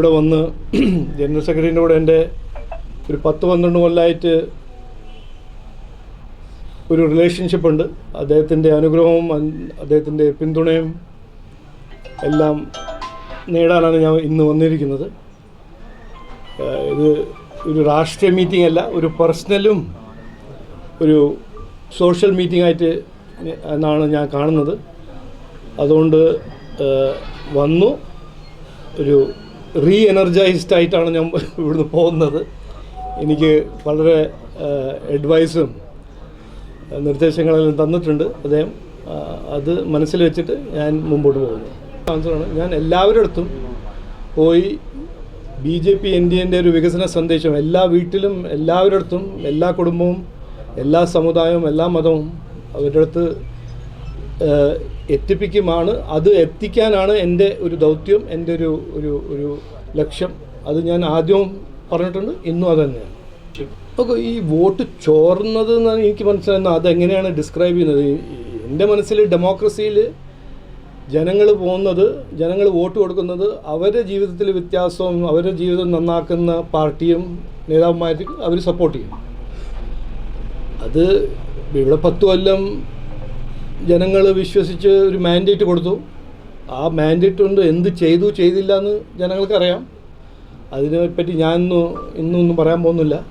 ഇവിടെ വന്ന് ജനറൽ സെക്രട്ടറിന്റെ കൂടെ എന്റെ ഒരു പത്ത് പന്ത്രണ്ട് കൊല്ലമായിട്ട് ഒരു റിലേഷൻഷിപ്പ് ഉണ്ട്. അദ്ദേഹത്തിന്റെ അനുഗ്രഹവും അദ്ദേഹത്തിന്റെ പിന്തുണയും എല്ലാം നേടാനാണ് ഞാൻ ഇന്ന് വന്നിരിക്കുന്നത്. ഇത് ഒരു രാഷ്ട്രീയ മീറ്റിംഗ് അല്ല ഒരു പേഴ്സണലും ഒരു സോഷ്യൽ മീറ്റിംഗ് ആയിട്ട് എന്നാണ് ഞാൻ കാണുന്നത്. അതുകൊണ്ട് വന്നു. ഒരു റീ എനർജൈസ്ഡ് ആയിട്ടാണ് ഞാൻ ഇവിടുന്ന് പോകുന്നത്. എനിക്ക് വളരെ അഡ്വൈസും നിർദ്ദേശങ്ങളെല്ലാം തന്നിട്ടുണ്ട് അദ്ദേഹം. അത് മനസ്സിൽ വെച്ചിട്ട് ഞാൻ മുമ്പോട്ട് പോകുന്നു. ഞാൻ എല്ലാവരുടെ അടുത്തും പോയി B J P N D എന്റെ ഒരു വികസന സന്ദേശം എല്ലാ വീട്ടിലും എല്ലാവരുടെ അടുത്തും എല്ലാ കുടുംബവും എല്ലാ സമുദായവും എല്ലാ മതവും അവരുടെ അടുത്ത് എത്തിപ്പിക്കുമാണ്. അത് എത്തിക്കാനാണ് എന്റെ ഒരു ദൗത്യം എന്റെ ഒരു ഒരു ഒരു ലക്ഷ്യം. അത് ഞാൻ ആദ്യവും പറഞ്ഞിട്ടുണ്ട് ഇന്നും അത് തന്നെയാണ്. അപ്പോൾ ഈ വോട്ട് ചോർന്നത് എന്നാണ് എനിക്ക് മനസ്സിലാകുന്നത്. അതെങ്ങനെയാണ് ഡിസ്ക്രൈബ് ചെയ്യുന്നത്? എന്റെ മനസ്സിൽ ഡെമോക്രസിയിൽ ജനങ്ങൾ പോകുന്നത് ജനങ്ങൾ വോട്ട് കൊടുക്കുന്നത് അവരുടെ ജീവിതത്തിൽ വ്യത്യാസവും അവരുടെ ജീവിതം നന്നാക്കുന്ന പാർട്ടിയും നേതാവുമായിട്ട് അവർ സപ്പോർട്ട് ചെയ്യും. അത് ഇവിടെ പത്ത് കൊല്ലം ജനങ്ങൾ വിശ്വസിച്ച് ഒരു മാൻഡേറ്റ് കൊടുത്തു. ആ മാൻഡേറ്റ് കൊണ്ട് എന്ത് ചെയ്തു ചെയ്തില്ല എന്ന് ജനങ്ങൾക്കറിയാം. അതിനെപ്പറ്റി ഞാൻ ഇന്നും ഇന്നൊന്നും പറയാൻ പോകുന്നില്ല.